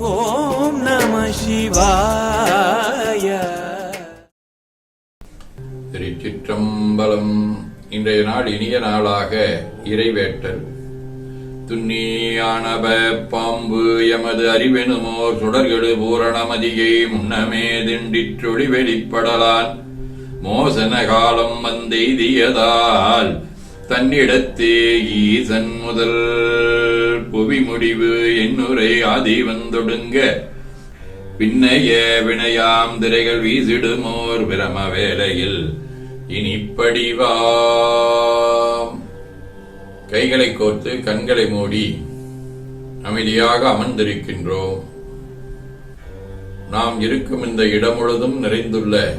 ஓம் நம சிவாய. திருச்சிற்றம்பலம். இன்றைய நாள் இனிய நாளாக இறைவேட்டல். துன்னியானப பாம்பு எமது அறிவெனுமோர் சுடர்களு பூரணமதியை முன்னமே திண்டிற்றொளி வெளிப்படலான். மோசன காலம் வந்தெய்தியதால் தன்னிடத்தே ஈசன் முதல். புவி முடிவு என்னுரை ஆதி வந்தொடுங்க. பின்னைய வினையாம் திரைகள் வீசிடுமோர் பிரம வேளையில். இனிப்படிவாம். கைகளை கோர்த்து கண்களை மூடி அமைதியாக அமர்ந்திருக்கின்றோம். நாம் இருக்கும் இந்த இடம் முழுதும் நிறைந்துள்ள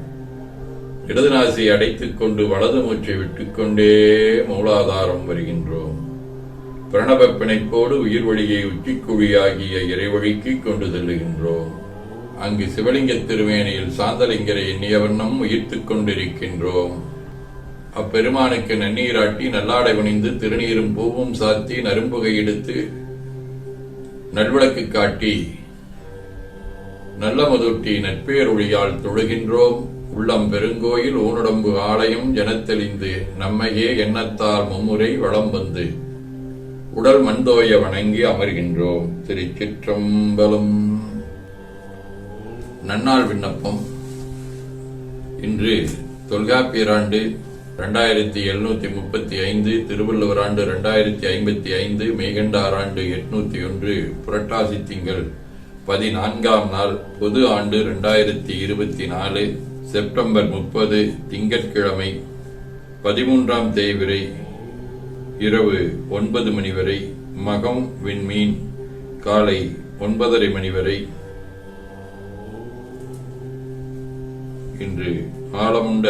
இடது நாசி அடைத்துக் கொண்டு வலது மூச்சை விட்டுக்கொண்டே மூலாதாரம் வருகின்றோம். பிரணவ பிணைப்போடு உயிர் வழியை உச்சிக்குழியாகிய இறைவழிக்கு கொண்டு செல்லுகின்றோம். அங்கு சிவலிங்க திருமேனியில் சாந்தலிங்கரை எண்ணிய வண்ணம் உயிர்த்துக் கொண்டிருக்கின்றோம். அப்பெருமானுக்கு நன்னீராட்டி நல்லாடை குனிந்து திருநீரும் பூவும் சாத்தி நரும்புகை எடுத்து நல்விளக்கு காட்டி நல்ல மதுட்டி நட்பேரொழியால் தொழுகின்றோம். உள்ளம் பெருங்கோயில் ஊனுடம்பு ஆலயம் ஜனத்தெளிந்து நம்மையே எண்ணத்தால் மும்முறை வளம் வந்து உடல் மண்தோய வணங்கி அமர்கின்றோம் திருச்சிற்றம்பலம். நன்னாள் விண்ணப்பம். இன்று தொல்காப்பியராண்டு ரெண்டாயிரத்தி இரண்டாயிரத்தி எழுநூத்தி முப்பத்தி ஐந்து திருவள்ளுவர் ஆண்டு இரண்டாயிரத்தி ஐம்பத்தி ஐந்து மேகண்டார் ஆண்டு எட்நூத்தி ஒன்று புரட்டாசி திங்கள் பதினான்காம் நாள் பொது ஆண்டு இரண்டாயிரத்தி இருபத்தி நாலு. செப்டம்பர் முப்பது திங்கட்கிழமை பதிமூன்றாம் தேய்விரை இரவு ஒன்பது மணி வரை மகம் விண்மீன் காலை ஒன்பதரை மணி வரை இன்று ஆழமுண்ட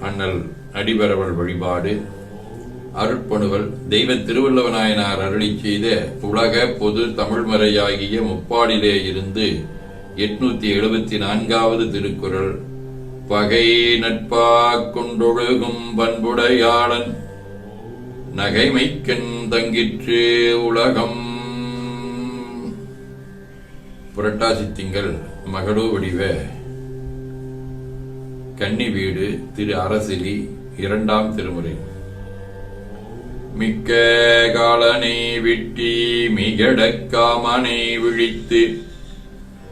அண்ணல் அடிபரவல் வழிபாடு அருட்பணுவல் தெய்வ திருவள்ளுவநாயனார் அருளி செய்த உலக பொது தமிழ்மறையாகிய முப்பாடிலே இருந்து எட்நூத்தி எழுபத்தி நான்காவது திருக்குறள். பகை நட்பாக் கொண்டொழுகும் பண்புடையாளன் நகைமைக்கண் தங்கிற்று உலகம். புரட்டாசி திங்கள் மகளோ வடிவ. கன்னி வீடு திரு அரசிலி இரண்டாம் திருமுறை. மிக்க காலனை விட்டி மிகடக்காமனை விழித்து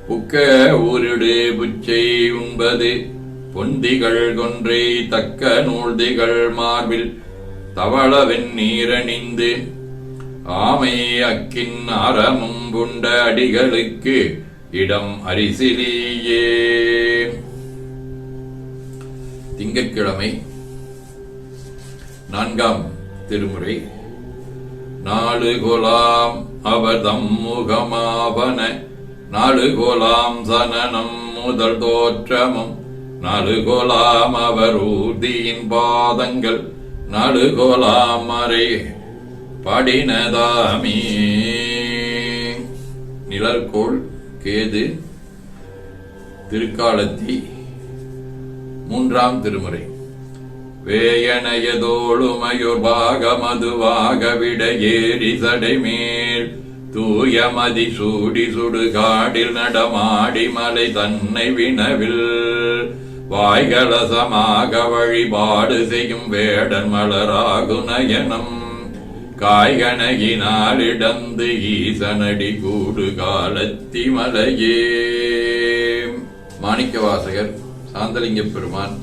புக்க ஊரிடு புச்சை உண்பது. பொந்திகள் கொன்றை தக்க நூல்திகள் மார்பில் தவள நீரணிந்து. ஆமை அக்கின் அறமும் புண்ட அடிகளுக்கு இடம் அரிசிலியே. திங்கட்கிழமை நான்காம் திருமுறை. நாலு கோலாம் அவதம் முகமாவன. நாடுகோலாம் சனனம் முதல் தோற்றமும் நாலு கோலாம் அவர் ஊர்தியின் பாதங்கள் நாடுகோலாம் அறை படினதாமி. நிழற்கோள் கேது திருக்காலத்தி மூன்றாம் திருமுறை. வேயனையதோளுமயுர் பாகமதுவாக விட ஏறி சடைமேல் தூயமதி சூடி சுடுகாடில் நடமாடி மலை தன்னை வினவில். வாய்கலசமாக வழிபாடு செய்யும் வேடன் மலராகு நயனம் காய்கணகினாலிடந்து ஈசனடி கூடு காலத்தி மலையே. மாணிக்கவாசகர் சாந்தலிங்க பெருமான்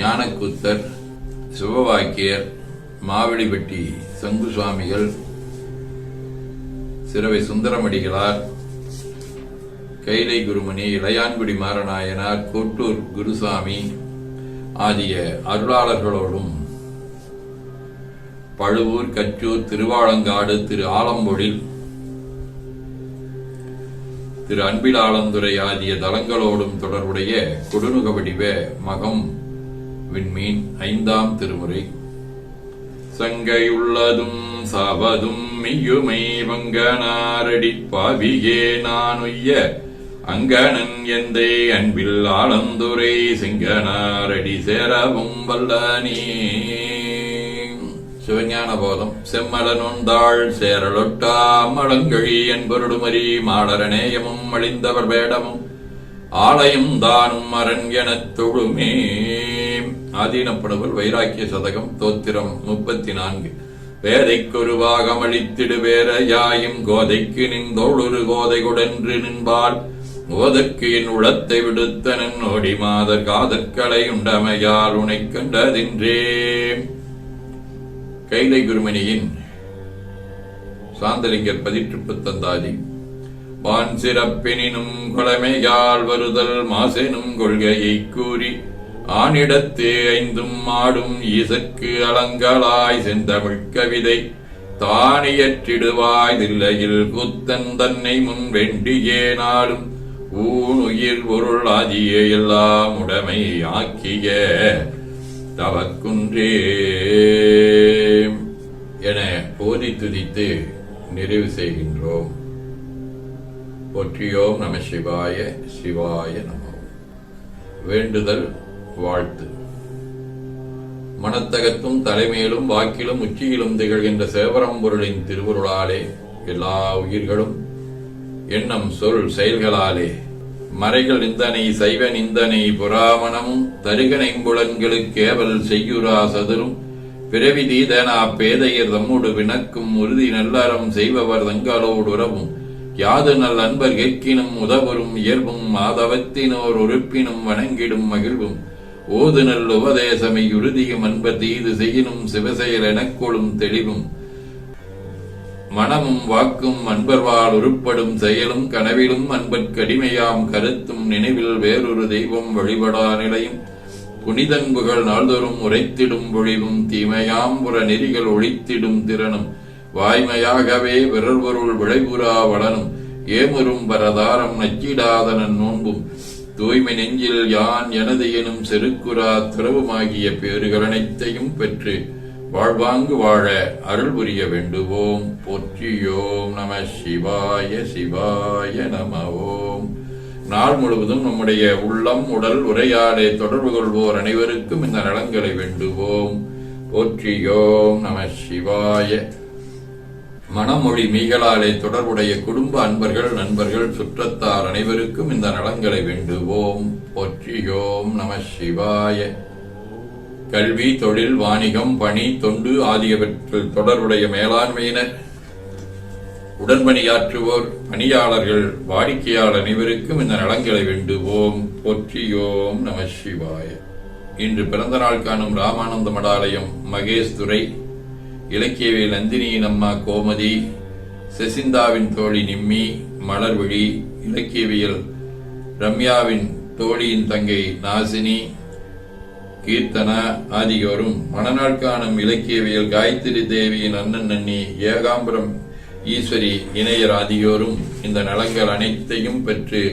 ஞானக்கூத்தர் சிவவாக்கியர் மாவெளிப்பட்டி சங்கு சுவாமிகள் சிறவை சுந்தரமடிகளார். கைலை குருமணி இளையான்குடி மாரநாயனார் கோட்டூர் குருசாமி ஆகிய அருளாளர்களோடும் பழுவூர் கச்சூர் திருவாலங்காடு திரு ஆலம்பொழில் திரு அன்பிலாளந்துரை ஆகிய தலங்களோடும் தொடர்புடைய கொடுநுக வடிவ மகம் விண்மீன் ஐந்தாம் திருமுறை. சங்கையுள்ளதும் சாவதும் மெய்யுமை வங்கனாரடி பாவியே நானுய்ய அங்கணன் எந்தை அன்பில் ஆளந்துரை சிங்கனாரடி சேரவும் வல்லனே. சிவஞான போதம் செம்மலனொந்தாள் சேரலொட்டா மலங்கழி என்பருடுமரி மாடரநேயமும் அழிந்தவர் வேடமும் ஆலயம் தானும் அரண் எனத் தொழுமே. ஆதீனப்படுவர் வைராக்கிய சதகம் தோத்திரம் முப்பத்தி நான்கு. பேதைக்கொரு பாகமளித்திடு வேற யாயும் கோதைக்கு நின்றோளொரு கோதை கொடென்று நின்பால் ஓதற்கு என் உளத்தை விடுத்தனன் ஓடி மாதர் காதற்களை உண்டமையால் உனை கண்டதின்றே கைலை குருமணியின் சாந்தலிங்கர் பதிற்று புத்தந்தாதி வான் சிறப்பினும் கொளமையால் வருதல் மாசெனும் கொள்கையை கூறி ஆனிடத்தே ஐந்தும் ஆடும் இசக்கு அலங்கலாய் செந்தமிழ் கவிதை. தானியற்றிடுவாய் தில்லையில் புத்தன் தன்னை முன் வெண்டியே நாளும். ஊனுயிர் பொருள் ஆதிய எல்லாம் உடைமை ஆக்கிய தவக்குன்றே. என போதி துதித்து நிறைவு செய்கின்றோம். போற்றியோம் நம சிவாய சிவாய நம. வேண்டுதல் வாழ்த்து. மனத்தகத்தும் தலைமையிலும் வாக்கிலும் உச்சியிலும் திகழ்கின்ற சேவரம்பொருளின் திருவருளாலே எல்லா உயிர்களும் எண்ணம் சொல் செயல்களாலே மறைகள் நிந்தனை சைவ நிந்தனை புராமணமும் தருகனைம்புலன்களுக்கேவல் செய்யுரா சதுரும் பிறவி தீதனா பேதையர் தம்மோடு வினக்கும் உறுதி நல்லறம் செய்பவர் தங்களோடு உறவும் யாது நல் அன்பர் கேட்கினும் உதவரும் இயல்பும் மாதவத்தினோர் உறுப்பினும் வணங்கிடும் மகிழ்வும் ஓது நல் உபதேசமை உறுதியும் அன்ப தீது செய்யினும் சிவசெயல் எனக்கொழும் தெளிவும். மனமும் வாக்கும் அன்பர்வால் உருப்படும் செயலும் கனவிலும் அன்பற்கடிமையாம் கருத்தும் நினைவில் வேறொரு தெய்வம் வழிபடா நிலையும். புனிதன்புகள் நாள்தோறும் உரைத்திடும் பொழிவும் தீமையாம் புற நெறிகள் ஒழித்திடும் திறனும். வாய்மையாகவே விரல்பொருள் விளைபுறா வளனும். ஏமுறும் பரதாரம் நச்சிடாதனன் நோன்பும். தூய்மை நெஞ்சில் யான் எனது எனும் செருக்குரா துறவுமாகிய பேறுகள் அனைத்தையும் பெற்று வாழ்வாங்கு வாழ அருள் புரிய வேண்டுவோம். போற்றியோம் நம சிவாய சிவாய நம ஓம் நாள் முழுவதும் நம்முடைய உள்ளம் உடல் உரையாடை தொடர்பு கொள்வோர் அனைவருக்கும் இந்த நலன்களை வேண்டுவோம். போற்றியோம் நம சிவாய. மனமொழி மீகளாலே தொடர்புடைய குடும்ப அன்பர்கள் நண்பர்கள் சுற்றத்தார் அனைவருக்கும் இந்த நலன்களை வேண்டுவோம். போற்றியோம் நம சிவாய. கல்வி தொழில் வாணிகம் பணி தொண்டு ஆகியவற்றில் தொடர்புடைய மேலாண்மையினர் உடன்பணியாற்றுவோர் பணியாளர்கள் வாடிக்கையாளர் அனைவருக்கும் இந்த நலன்களை வேண்டுவோம். போற்றியோம் நம சிவாய. இன்று பிறந்த நாள் காணும் ராமானந்த மடாலயம் மகேஷ் துரை இலக்கியவியல் நந்தினியின் அம்மா கோமதி செசிந்தாவின் தோழி நிம்மி மலர்விழி இலக்கியவியல் ரம்யாவின் தோழியின் தங்கை நாசினி கீர்த்தனா ஆகியோரும் மணநாள் காணும் இலக்கியவியல் காயத்ரி தேவியின் அண்ணன் நன்னி ஏகாம்பரம் ஈஸ்வரி இணையர் ஆகியோரும் இந்த நலங்கள் அனைத்தையும் பெற்று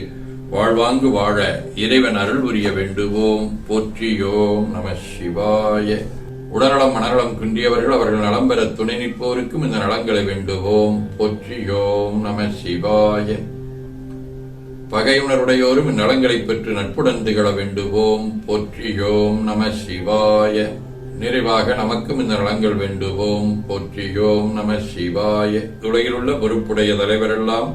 வாழ்வாங்கு வாழ இறைவன் அருள் புரிய வேண்டுவோம். போற்றியோம் நம சிவாய. உடல்நலம் மனநலம் குன்றியவர்கள் அவர்கள் நலம் பெற துணை நிற்போருக்கும் இந்த நலங்களை வேண்டுவோம். போற்றியோம் நம சிவாய. பகையுணருடையோரும் இந்நலங்களை பெற்று நட்புடன் திகழ வேண்டுவோம். போற்றியோம் நம சிவாய. நிறைவாக நமக்கும் இந்த நலங்கள் வேண்டுவோம். போற்றியோம் நம சிவாய. உலகில் உள்ள பொறுப்புடைய தலைவரெல்லாம்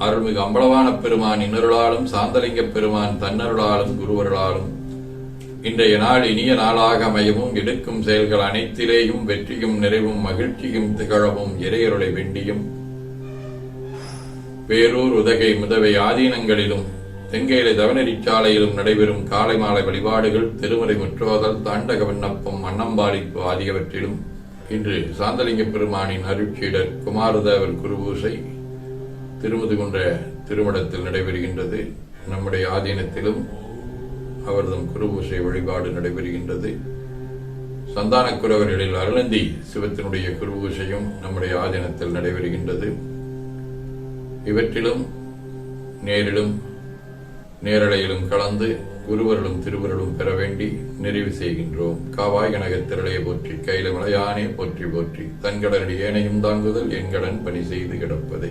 அருள்மிகு அம்பலவான பெருமான் இன்னருளாலும் சாந்தலிங்க பெருமான் தன்னருளாலும் குருவருளாலும் இன்றைய நாள் இனிய நாளாக அமையவும் எடுக்கும் செயல்கள் அனைத்திலேயும் வெற்றியும் நிறைவும் மகிழ்ச்சியும் திகழவும் இறையருளை வேண்டியும். பேரூர் உதகை முதவை ஆதீனங்களிலும் தெங்கேலை தவநெறிச்சாலையிலும் நடைபெறும் காலை மாலை வழிபாடுகள் திருமுறை முற்றோதல் தாண்டக விண்ணப்பம் மன்னம்பாளிப்பு ஆகியவற்றிலும் இன்று சாந்தலிங்க பெருமானின் அருட்சீடர் குமாரதேவர் குருபூசை திருமுதுகுன்ற திருமடத்தில் நடைபெறுகின்றது. நம்முடைய ஆதீனத்திலும் அவர்தம் குருபூசை வழிபாடு நடைபெறுகின்றது. சந்தானக்குறவர்களில் அருளந்தி சிவத்தினுடைய குருபூசையும் நம்முடைய ஆதீனத்தில் நடைபெறுகின்றது. இவற்றிலும் நேரிலும் நேரலையிலும் கலந்து குருவர்களும் திருவருளும் பெற வேண்டி நிறைவு செய்கின்றோம். காவாய் கனக திரளையை போற்றி கையில மலையானே போற்றி போற்றி தன்கடனடி ஏனையும் தாங்குதல் என்கடன் பணி செய்து கிடப்பதே.